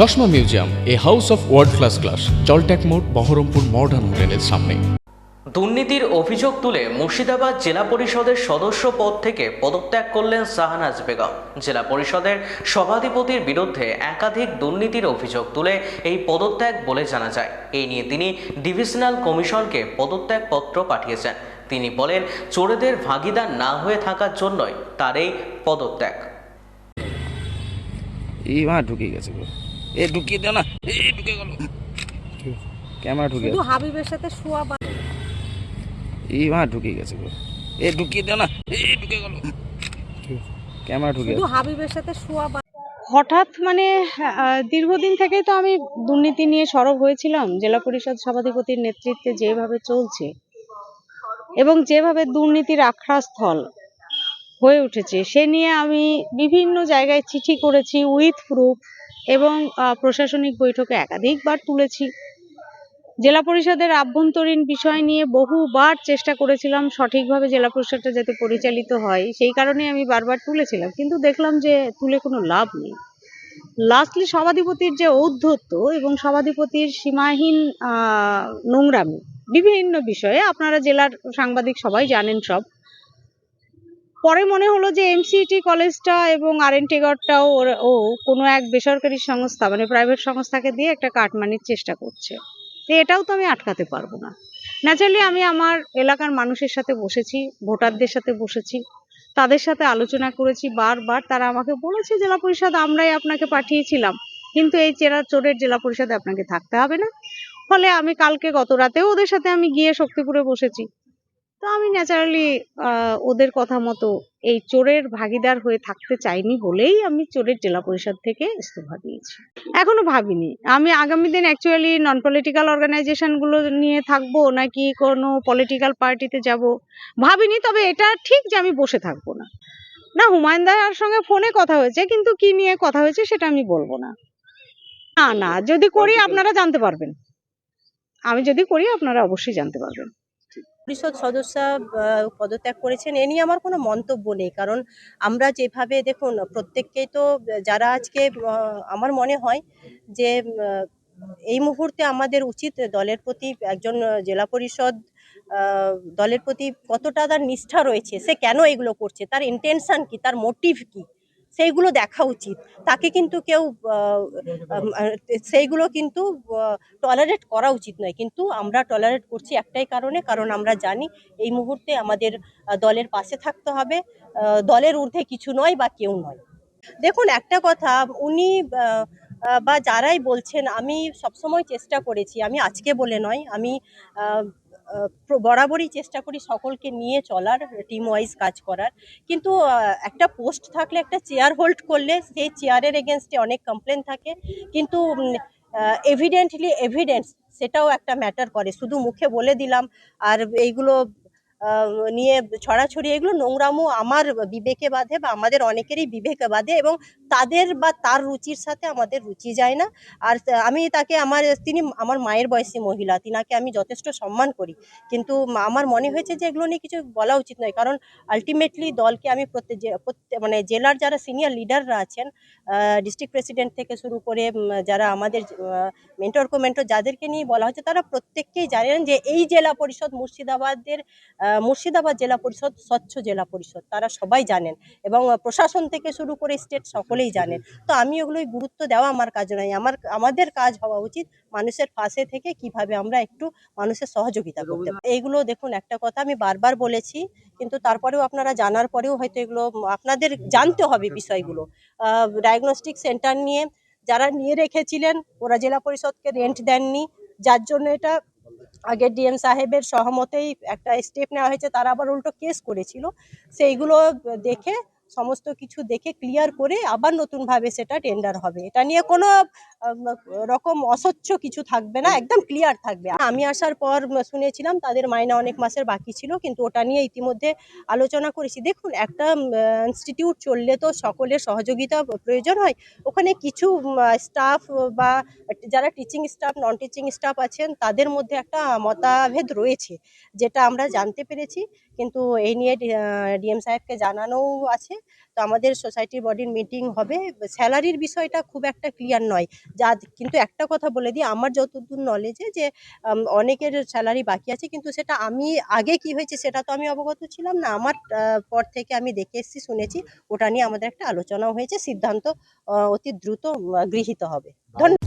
চশমা museum a house of world class class জলট্যাক মোড় Baharampur modern হোটেলের সামনে। দুর্নীতির অভিযোগ তুলে মুর্শিদাবাদ জেলা পরিষদের সদস্য পদ থেকে পদত্যাগ করলেন শাহনাজ বেগম। জেলা পরিষদের সভাধিপতির বিরুদ্ধে একাধিক দুর্নীতির অভিযোগ তুলে এই পদত্যাগ বলে জানা যায়। এই নিয়ে তিনি ডিভিশনাল কমিশনকে পদত্যাগ পত্র পাঠিয়েছেন। তিনি বলেন চোরেদের ভাগিদার না হয়ে থাকার জন্যই তার এই পদত্যাগ। এই ঢুকে গেছে গো। এ ঢুকিয়ে না। এই ঢুকে গেল। ক্যামেরা ঢুকে শুধু হাবিবের সাথে শোয়া বা এই মা ঢুকে গেছে গো। এ ঢুকিয়ে না। এই ঢুকে গেল। ক্যামেরা ঢুকে শুধু হাবিবের সাথে শোয়া বা হঠাৎ মানে দীর্ঘদিন থেকেই তো আমি দুর্নীতি নিয়ে সরব হয়েছিলাম। জেলা পরিষদ সভাধিপতির নেতৃত্বে যেভাবে চলছে এবং যেভাবে দুর্নীতির আখড়াস্থল হয়ে উঠেছে। সে নিয়ে আমি বিভিন্ন জায়গায় চিঠি করেছি উইথ প্রুফ এবং প্রশাসনিক বৈঠকে একাধিকবার তুলেছি। জেলা পরিষদের আভ্যন্তরীণ বিষয় নিয়ে বহুবার চেষ্টা করেছিলাম সঠিকভাবে জেলা পরিষদটা যাতে পরিচালিত হয়। সেই কারণে আমি বারবার তুলেছিলাম, কিন্তু দেখলাম যে তুলে কোনো লাভ নেই। লাস্টলি সভাধিপতির যে ঔদ্ধত্য এবং সভাধিপতির সীমাহীন নোংরামি, বিভিন্ন বিষয়ে আপনারা জেলার সাংবাদিক সবাই জানেন সব। পরে মনে হলো যে এমসিটি কলেজটা এবং আর এন টেগরটাও ও কোনো এক বেসরকারি সংস্থা মানে প্রাইভেট সংস্থাকে দিয়ে একটা কাটমানির চেষ্টা করছে। তো এটাও তো আমি আটকাতে পারব না। ন্যাচারালি আমি আমার এলাকার মানুষের সাথে বসেছি, ভোটারদের সাথে বসেছি, তাদের সাথে আলোচনা করেছি বারবার। তারা আমাকে বলেছে, জেলা পরিষদ, আমরাই আপনাকে পাঠিয়েছিলাম। কিন্তু এই চেরা চোরের জেলা পরিষদে আপনাকে থাকতে হবে না। ফলে আমি কালকে গত রাতেও ওদের সাথে আমি গিয়ে শক্তিপুরে বসেছি। তো আমি ন্যাচারালি ওদের কথা মতো এই চোরের ভাগিদার হয়ে থাকতে চাইনি বলেই আমি চোরের জেলা পরিষদ থেকে ইস্তফা দিয়েছি। এখনও ভাবিনি। আমি আগামী দিন অ্যাকচুয়ালি নন পলিটিক্যাল অর্গানাইজেশনগুলো নিয়ে থাকব নাকি কোনো পলিটিক্যাল পার্টিতে যাব ভাবিনি তবে এটা ঠিক যে আমি বসে থাকব না। না হুমায়ুন দার সঙ্গে ফোনে কথা হয়েছে কিন্তু কি নিয়ে কথা হয়েছে সেটা আমি বলব না। না না যদি করি আপনারা জানতে পারবেন। আমি যদি করি আপনারা অবশ্যই জানতে পারবেন। পরিষদ সদস্য পদত্যাগ করেছেন, এ নিয়ে আমার কোনো মন্তব্য নেই। কারণ আমরা যেভাবে দেখুন, প্রত্যেককেই তো যারা আজকে আমার মনে হয় যে এই মুহূর্তে আমাদের উচিত দলের প্রতি একজন জেলা পরিষদ দলের প্রতি কতটা তার নিষ্ঠা রয়েছে, সে কেন এগুলো করছে, তার ইন্টেনশন কি, তার মোটিভ কি? সেইগুলো দেখা উচিত। তাকে কিন্তু কেউ সেইগুলো কিন্তু টলারেট করা উচিত নয়। কিন্তু আমরা টলারেট করছি একটাই কারণে, কারণ আমরা জানি এই মুহূর্তে আমাদের দলের পাশে থাকতে হবে। দলের ঊর্ধ্বে কিছু নয় বা কেউ নয়। দেখুন, একটা কথা, উনি বা যারাই বলছেন, আমি সবসময় চেষ্টা করেছি, আমি আজকে বলে নয়, আমি বরাবরই চেষ্টা করি সকলকে নিয়ে চলার টিম ওয়াইজ কাজ করার। কিন্তু একটা পোস্ট থাকলে, একটা চেয়ার হোল্ড করলে, সেই চেয়ারের এগেনস্টে অনেক কমপ্লেন থাকে। কিন্তু এভিডেন্টলি এভিডেন্স সেটাও একটা ম্যাটার করে। শুধু মুখে বলে দিলাম, আর এইগুলো নিয়ে ছড়াছড়ি, এগুলো নোংরামো আমার বিবেকে বাঁধে বা আমাদের অনেকেরই বিবেকে বাঁধে এবং তাদের বা তার রুচির সাথে আমাদের রুচি যায় না। আর আমি তাকে আমার, তিনি আমার মায়ের বয়সী মহিলা, তিনাকে আমি যথেষ্ট সম্মান করি। কিন্তু আমার মনে হয়েছে যে এগুলো নিয়ে কিছু বলা উচিত নয়। কারণ আলটিমেটলি দলকে আমি প্রত্যেক মানে জেলার যারা সিনিয়র লিডাররা আছেন ডিস্ট্রিক্ট প্রেসিডেন্ট থেকে শুরু করে যারা আমাদের মেন্টর কোমেন্টর যাদেরকে নিয়ে বলা হচ্ছে, তারা প্রত্যেককেই জানেন যে এই জেলা পরিষদ মুর্শিদাবাদের মুর্শিদাবাদ জেলা পরিষদ, স্বচ্ছ জেলা পরিষদ, তারা সবাই জানেন। এবং প্রশাসন থেকে শুরু করে স্টেট সকলেই জানেন তো আমি ওগুলোই গুরুত্ব দেওয়া আমার কাজ নয়। আমার, আমাদের কাজ হওয়া উচিত মানুষের পাশে থেকে কীভাবে আমরা একটু মানুষের সহযোগিতা করতে এইগুলো দেখুন, একটা কথা আমি বারবার বলেছি, কিন্তু তারপরেও আপনারা জানার পরেও হয়তো এগুলো আপনাদের জানতে হবে বিষয়গুলো। ডায়াগনস্টিক সেন্টার নিয়ে যারা নিয়ে রেখেছিলেন, ওরা জেলা পরিষদকে রেন্ট দেননি। যার জন্য এটা আগের ডিএম সাহেবের সহমতেই একটা স্টেপ নেওয়া হয়েছে, তারা আবার উল্টো কেস করেছিল। সেইগুলো দেখে সমস্ত কিছু দেখে ক্লিয়ার করে আবার নতুনভাবে সেটা টেন্ডার হবে। এটা নিয়ে কোনো রকম অস্বচ্ছ কিছু থাকবে না, একদম ক্লিয়ার থাকবে। আমি আসার পর শুনেছিলাম তাদের মাইনা অনেক মাসের বাকি ছিল, কিন্তু ওটা নিয়ে ইতিমধ্যে আলোচনা করেছি। দেখুন, একটা ইনস্টিটিউট চললে তো সকলের সহযোগিতা প্রয়োজন হয়। ওখানে কিছু স্টাফ বা যারা teaching staff non teaching staff আছেন, তাদের মধ্যে একটা মতাভেদ রয়েছে, যেটা আমরা জানতে পেরেছি। কিন্তু এই নিয়ে ডিএম সাহেবকে জানানোও আছে। তো আমাদের সোসাইটির বডির মিটিং হবে। স্যালারির বিষয়টা খুব একটা ক্লিয়ার নয়। যা কিন্তু একটা কথা বলে দিই, আমার যতদূর নলেজে যে অনেকের স্যালারি বাকি আছে, কিন্তু সেটা আমি আগে কি হয়েছে সেটা তো আমি অবগত ছিলাম না। আমার পর থেকে আমি দেখে এসেছি, শুনেছি, ওটা নিয়ে আমাদের একটা আলোচনাও হয়েছে। সিদ্ধান্ত অতি দ্রুত গৃহীত হবে। ধন্যবাদ